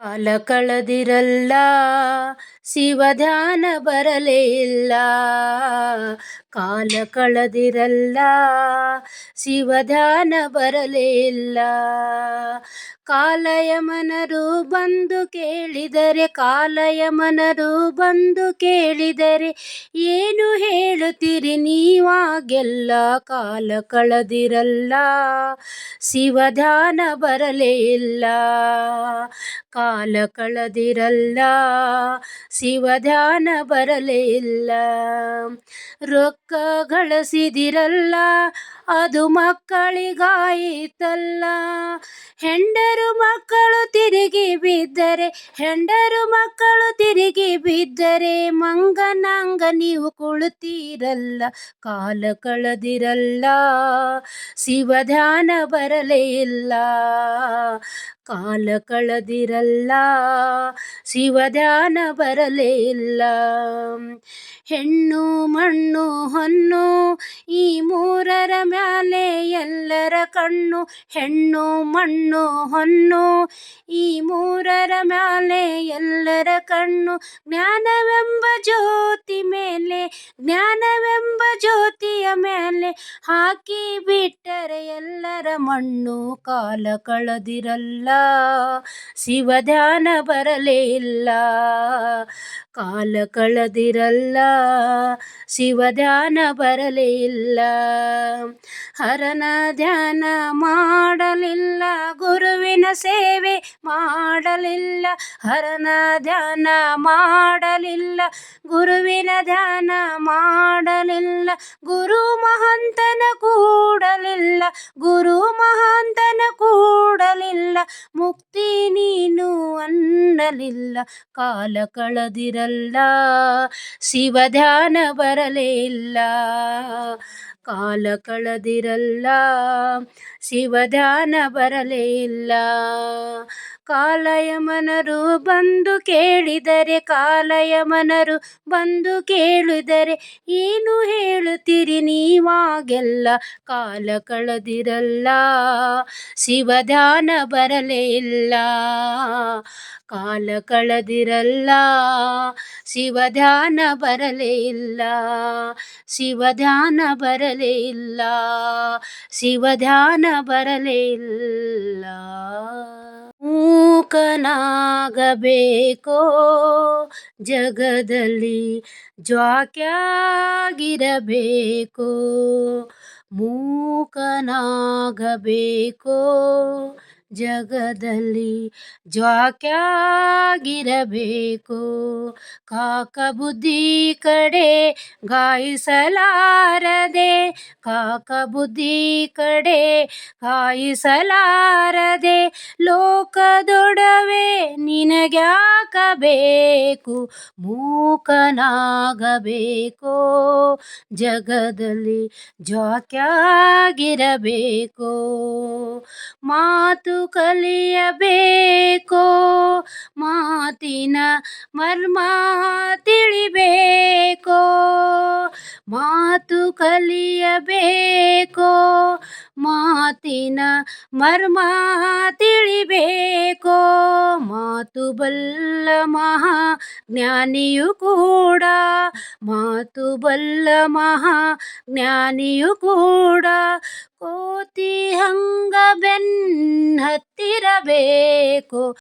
ಕಾಲ ಕಳೆದಿರಲ್ಲ ಶಿವಧ್ಯಾನ ಬರಲೇ ಇಲ್ಲ ಕಾಲ ಕಳೆದಿರಲ್ಲ, ಶಿವಧ್ಯಾನ ಬರಲೇ ಇಲ್ಲ ಕಾಲಯಮನರು ಬಂದು ಕೇಳಿದರೆ, ಕಾಲಯಮನರು ಬಂದು ಕೇಳಿದರೆ, ಏನು ಹೇಳುತ್ತೀರಿ ನೀವಾಗೆಲ್ಲ ಕಾಲ ಕಳೆದಿರಲ್ಲ, ಶಿವಧ್ಯಾನ ಬರಲೇ ಇಲ್ಲ ಕಾಲ ಕಳೆದಿರಲ್ಲ ಶಿವಧ್ಯಾನ ಬರಲೇ ಇಲ್ಲ. ರೊಕ್ಕ ಗಳಿಸಿದಿರಲ್ಲ ಅದು ಮಕ್ಕಳಿಗಾಯಿತಲ್ಲ. ಹೆಂಡರು ಮಕ್ಕಳು ತಿರುಗಿ ಬಿದ್ದರೆ, ಹೆಂಡರು ಮಕ್ಕಳು ತಿರುಗಿ ಬಿದ್ದರೆ ಮಂಗನಂಗ ನೀವು ಕುಳಿತೀರಲ್ಲ, ಕಾಲ ಕಳೆದಿರಲ್ಲ ಶಿವಧ್ಯಾನ ಬರಲೇ ಇಲ್ಲ. ಕಾಲ ಕಳೆದಿರಲ್ಲ ಶಿವಧ್ಯಾನ ಬರಲೇ ಇಲ್ಲ. ಹೆಣ್ಣು ಮಣ್ಣು ಹೊನ್ನು ಈ ಮೂರರ ಮ್ಯಾಲೆ ಎಲ್ಲರ ಕಣ್ಣು, ಹೆಣ್ಣು, ಮಣ್ಣು, ಹೊನ್ನು. ಈ ಮೂರರ ಮ್ಯಾಲೆ ಎಲ್ಲರ ಕಣ್ಣು, ಜ್ಞಾನವೆಂಬ ಜ್ಯೋತಿ ಮೇಲೆ ಜ್ಞಾನವೆಂಬ ಜ್ಯೋತಿಯ ಮೇಲೆ ಹಾಕಿ ಬಿಟ್ಟರೆ ಎಲ್ಲರ ಮಣ್ಣು ಕಾಲ ಕಳೆದಿರಲ್ಲ. ಶಿವಧ್ಯಾನ ಬರಲೇ ಇಲ್ಲ. ಕಾಲ ಕಳೆದಿರಲ್ಲ. ಶಿವಧ್ಯಾನ ಬರಲೇ ಇಲ್ಲ. ಹರನ ಧ್ಯಾನ ಮಾಡಲಿಲ್ಲ. ಗುರುವಿನ ಸೇವೆ ಮಾಡಲಿಲ್ಲ. ಹರನ ಧ್ಯಾನ ಮಾಡಲಿಲ್ಲ. ಗುರುವಿನ ಧ್ಯಾನ ಗುರು ಮಹಂತನ ಕೂಡಲಿಲ್ಲ. ಗುರು ಮಹಾಂತನ ಕೂಡಲಿಲ್ಲ. ಮುಕ್ತಿ ನೀನು ಅನ್ನಲಿಲ್ಲ. ಕಾಲ ಕಳೆದಿರಲ್ಲ. ಶಿವ ಧ್ಯಾನ ಇಲ್ಲ ಕಾಲ ಕಳೆದಿರಲ್ಲ, ಶಿವಧ್ಯಾನ ಬರಲೇ ಇಲ್ಲ ಕಾಲಯಮನರು ಬಂದು ಕೇಳಿದರೆ, ಕಾಲಯಮನರು ಬಂದು ಕೇಳಿದರೆ ಏನು ಹೇಳುತ್ತೀರಿ ನೀವಾಗೆಲ್ಲ? ಕಾಲ ಕಳೆದಿರಲ್ಲ, ಶಿವಧ್ಯಾನ ಬರಲೇ ಇಲ್ಲ ಕಾಲ ಕಳೆದಿರಲ್ಲ, ಶಿವಧ್ಯಾನ ಬರಲೇ ಇಲ್ಲ ಶಿವಧ್ಯಾನ ಬರಲೇ ಇಲ್ಲ ಶಿವಧ್ಯಾನ ಬರಲೇ ಇಲ್ಲ. ಮೂಕನಾಗಬೇಕೋ ಜಗದಲ್ಲಿ ಜ್ವಾಕ್ಯಾಗಿರಬೇಕೋ ಮೂಕನಾಗಬೇಕೋ ಜಗದಲ್ಲಿ ಜ್ವಾಕ್ಯಾಗಿರಬೇಕು. ಕಾಕ ಬುದ್ಧಿ ಕಡೆ ಗಾಯಿಸಲಾರದೆ ಕಾಕ ಬುದ್ಧಿ ಕಡೆ ಗಾಯಿಸಲಾರದೆ ಲೋಕದೊಡವೆ ನಿನಗ್ಯಾಕಬೇಕು ಮೂಕನಾಗಬೇಕು ಜಗದಲ್ಲಿ ಜಾಕ್ಯಾಗಿರಬೇಕು ಮಾತು ಕಲಿಯಬೇಕು ಮಾತಿನ ಮರ್ಮ ತಿಳಿಬೇಕೋ ಮಾತು ಕಲಿಯಬೇಕು ಮಾತಿನ ಮರ್ಮ ತಿಳಿಬೇಕೋ. ಮಾತು ಬಲ್ಲ ಮಹಾ ಜ್ಞಾನಿಯು ಕೂಡ ಮಾತು ಬಲ್ಲ ಮಹಾ ಜ್ಞಾನಿಯು ಕೂಡ ಕೋತಿ ಹಂಗ ಬೆನ್ನ ಹತ್ತಿರಬೇಕು.